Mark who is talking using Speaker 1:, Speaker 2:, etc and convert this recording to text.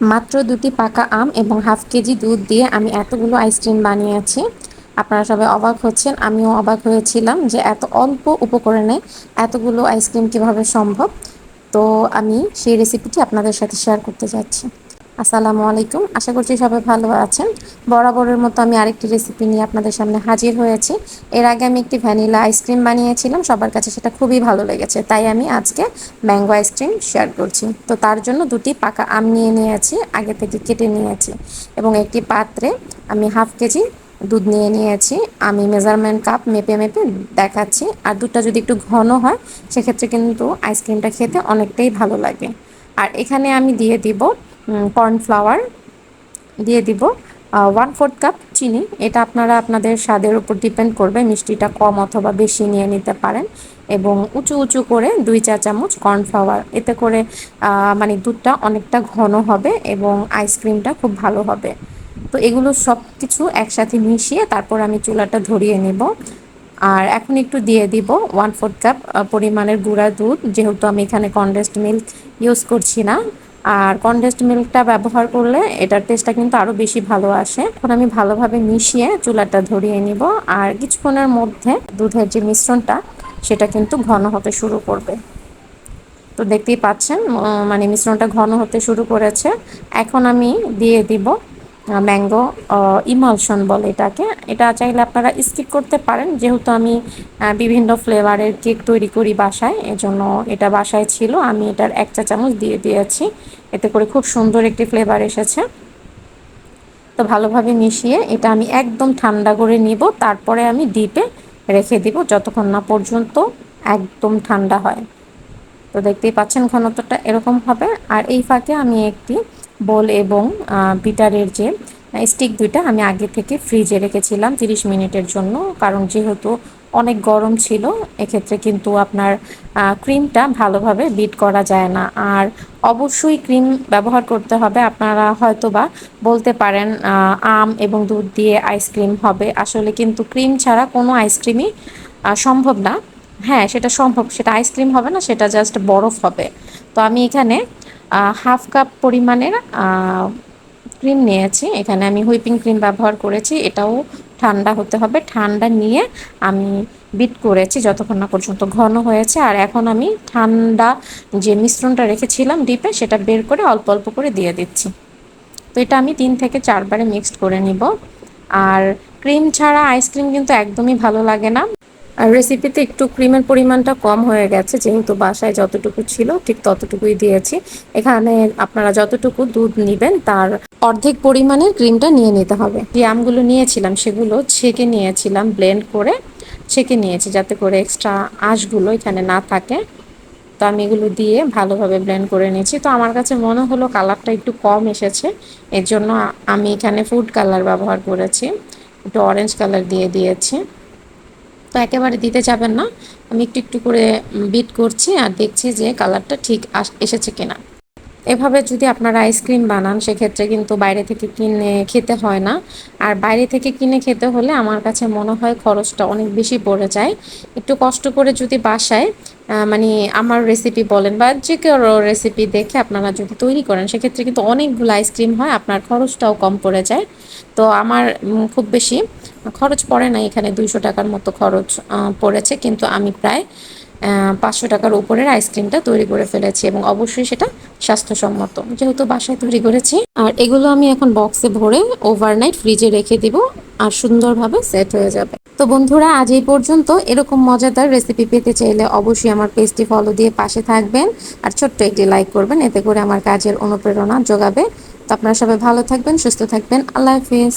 Speaker 1: মাত্র দুটি পাকা আম এবং হাফ কেজি দুধ দিয়ে আমি এতগুলো আইসক্রিম বানিয়েছি। আপনারা সবাই অবাক হচ্ছেন, আমিও অবাক হয়েছিলাম যে এত অল্প উপকরণে এতগুলো আইসক্রিম কীভাবে সম্ভব। তো আমি সেই রেসিপিটি আপনাদের সাথে শেয়ার করতে যাচ্ছি। আসসালামু আলাইকুম। আশা করছি সবাই ভালো আছেন। বরাবরের মতো আমি আরেকটি রেসিপি নিয়ে আপনাদের সামনে হাজির হয়েছি। এর আগে আমি একটি ভ্যানিলা আইসক্রিম বানিয়েছিলাম। সবার কাছে সেটা খুবই ভালো লেগেছে। তাই আমি আজকে ম্যাঙ্গো আইসক্রিম শেয়ার করছি। তো তার জন্য দুটি পাকা আম নিয়ে নিয়েছি, আগে থেকে কেটে নিয়েছি এবং একটি পাত্রে আমি হাফ কেজি দুধ নিয়ে নিয়েছি। আমি মেজারমেন্ট কাপ মেপে মেপে দেখাচ্ছি। আর দুধটা যদি একটু ঘন হয়, সেক্ষেত্রে কিন্তু আইসক্রিমটা খেতে অনেকটাই ভালো লাগে। আর এখানে আমি দিয়ে দিব কর্নফ্লাওয়ার দিয়ে দিব। ওয়ান ফোর্থ কাপ চিনি, এটা আপনারা আপনাদের স্বাদের উপর ডিপেন্ড করবে, মিষ্টিটা কম অথবা বেশি নিয়ে নিতে পারেন এবং উঁচু উঁচু করে দুই চা চামচ কর্নফ্লাওয়ার এতে করে মানে দুধটা অনেকটা ঘন হবে এবং আইসক্রিমটা খুব ভালো হবে। তো এগুলো সব কিছু একসাথে মিশিয়ে তারপর আমি চুলাটা ধরিয়ে নেব। আর এখন একটু দিয়ে দিব ওয়ান ফোর্থ কাপ পরিমাণের গুঁড়া দুধ। যেহেতু আমি এখানে কনডেন্সড মিল্ক ইউজ করছি না আর কনডেন্সড মিল্কটা ব্যবহার করলে এটার টেস্টটা কিন্তু আরও বেশি ভালো আসে। এখন আমি ভালোভাবে মিশিয়ে চুলাটা ধরিয়ে নিব আর কিছুক্ষণের মধ্যে দুধের যে মিশ্রণটা, সেটা কিন্তু ঘন হতে শুরু করবে। তো দেখতেই পাচ্ছেন মানে মিশ্রণটা ঘন হতে শুরু করেছে। এখন আমি দিয়ে দিব ম্যাঙ্গো ইমালশন বলে এটাকে। এটা চাইলে আপনারা স্কিপ করতে পারেন, যেহেতু আমি বিভিন্ন ফ্লেভারের কেক তৈরি করি বাসায়, এজন্য এটা বাসায় ছিল। আমি এটার এক চা চামচ দিয়ে দিয়েছি। এতে করে খুব সুন্দর একটি ফ্লেভার এসেছে। তো ভালোভাবে মিশিয়ে এটা আমি একদম ঠান্ডা করে নিব। তারপরে আমি ডিপে রেখে দিব, যতক্ষণ না পর্যন্ত একদম ঠান্ডা হয়। তো দেখতেই পাচ্ছেন ঘনত্বটা এরকম হবে। আর এই ফাঁকে আমি একটি বোল এবং বিটারের যে স্টিক দুইটা আমি আগে থেকে ফ্রিজে রেখেছিলাম তিরিশ মিনিটের জন্য। কারণ যেহেতু অনেক গরম ছিল, এক্ষেত্রে কিন্তু আপনার ক্রিমটা ভালোভাবে বিট করা যায় না। আর অবশ্যই ক্রিম ব্যবহার করতে হবে। আপনারা হয়তো বা বলতে পারেন আম এবং দুধ দিয়ে আইসক্রিম হবে। আসলে কিন্তু ক্রিম ছাড়া কোনো আইসক্রিমই সম্ভব না। হ্যাঁ সেটা সম্ভব। সেটা আইসক্রিম হবে না, সেটা জাস্ট বরফ হবে। তো আমি এখানে হাফ কাপ পরিমাণের ক্রিম নিয়েছি। এখানে আমি হুইপিং ক্রিম ব্যবহার করেছি। এটাও ঠান্ডা হতে হবে। ঠান্ডা নিয়ে আমি বিট করেছি যতক্ষণ না পর্যন্ত ঘন হয়েছে। আর এখন আমি ঠান্ডা যে মিশ্রণটা রেখেছিলাম ডিপে, সেটা বের করে অল্প অল্প করে দিয়ে দিচ্ছি। তো এটা আমি তিন থেকে চারবারে মিক্সড করে নিব। আর ক্রিম ছাড়া আইসক্রিম কিন্তু একদমই ভালো লাগে না। আর রেসিপিতে একটু ক্রিমের পরিমাণটা কম হয়ে গেছে, যেহেতু বাসায় যতটুকু ছিল ঠিক ততটুকুই দিয়েছি। এখানে আপনারা যতটুকু দুধ নেবেন তার অর্ধেক পরিমাণের ক্রিমটা নিয়ে নিতে হবে। যে আমগুলো নিয়েছিলাম সেগুলো ছেঁকে নিয়েছিলাম ব্লেন্ড করে ছেঁকে নিয়েছি যাতে করে এক্সট্রা আঁশগুলো এখানে না থাকে। তো আমি এগুলো দিয়ে ভালোভাবে ব্লেন্ড করে নিয়েছি। তো আমার কাছে মনে হলো কালারটা একটু কম এসেছে, এর জন্য আমি এখানে ফুড কালার ব্যবহার করেছি, একটু অরেঞ্জ কালার দিয়ে দিয়েছি। একেবারে দিতে যাবেন না। আমি একটু একটু করে বিট করছি আর দেখছি যে কালারটা ঠিক এসেছে কিনা। এভাবে যদি আপনারা আইসক্রিম বানান, সেক্ষেত্রে কিন্তু বাইরে থেকে কিনে খেতে হয় না। আর বাইরে থেকে কিনে খেতে হলে আমার কাছে মনে হয় খরচটা অনেক বেশি পড়ে যায়। একটু কষ্ট করে যদি বাসায় মানে আমার রেসিপি বলেন বা যে কেউ রেসিপি দেখে আপনারা যদি তৈরি করেন, সেক্ষেত্রে কিন্তু অনেকগুলো আইসক্রিম হয়, আপনার খরচটাও কম পড়ে যায়। তো আমার খুব বেশি খরচ পড়ে না, এখানে দুইশো টাকার মতো খরচ পড়েছে। কিন্তু আমি প্রায় পাঁচশো টাকার উপরের আইসক্রিমটা তৈরি করে ফেলেছি এবং অবশ্যই সেটা স্বাস্থ্যসম্মত। যেহেতু বাসায় তৈরি করেছি, আর এগুলো আমি এখন বক্সে ভরে ওভারনাইট ফ্রিজে রেখে দিব আর সুন্দরভাবে সেট হয়ে যাবে। তো বন্ধুরা, আজ এই পর্যন্ত। এরকম মজাদার রেসিপি পেতে চাইলে অবশ্যই আমার পেজটি ফলো দিয়ে পাশে থাকবেন আর ছোট্ট একটি লাইক করবেন, এতে করে আমার কাজের অনুপ্রেরণা যোগাবে তো আপনারা সবাই ভালো থাকবেন, সুস্থ থাকবেন। আল্লাহ হাফিজ।